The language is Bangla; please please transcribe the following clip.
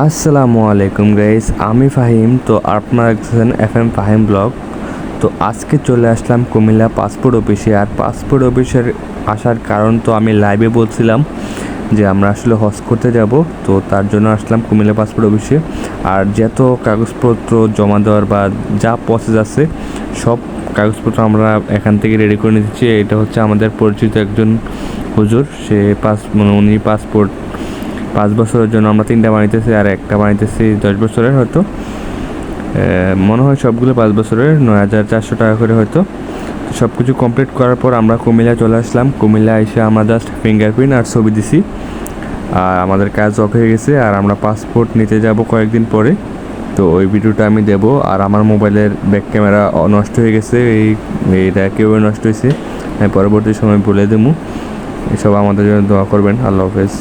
আসসালামু আলাইকুম গাইস আমি ফাহিম। তো আপনারা দেখছেন এফ এম ফাহিম ব্লগ। তো আজকে চলে আসলাম কুমিল্লা পাসপোর্ট অফিসে। আর পাসপোর্ট অফিসের আসার কারণ তো আমি লাইভে বলছিলাম যে আমরা আসলে হজ করতে যাব। তো তার জন্য আসলাম কুমিল্লা পাসপোর্ট অফিসে। আর যত কাগজপত্র জমা দেওয়ার বা যা প্রসেস আছে, সব কাগজপত্র আমরা এখান থেকে রেডি করে নিচ্ছি এটা হচ্ছে আমাদের পরিচিত একজন হুজুর। সে পাস মানে উনি পাসপোর্ট পাঁচ বছরের জন্য আমরা তিনটা বানাইতেছি আর একটা বানাইতেছি দশ বছরের হয়তো। মনে হয় সবগুলো পাঁচ বছরের, নয় হাজার চারশো টাকা করে হয়তো। সব কিছু কমপ্লিট করার পর আমরা কুমিল্লা চলে আসলাম। কুমিল্লা এসে আমরা জাস্ট ফিঙ্গারপ্রিন্ট আর ছবি দিছি। আর আমাদের কাজ অফ হয়ে গেছে আর আমরা পাসপোর্ট নিতে যাব কয়েকদিন পরে। তো ওই ভিডিওটা আমি দেব আর আমার মোবাইলের ব্যাক ক্যামেরা নষ্ট হয়ে গেছে। এই এটা কেউ নষ্ট হয়েছে। আমি পরবর্তী সময় বলে দেবো। এসব আমাদের জন্য দোয়া করবেন। আল্লাহ হাফেজ।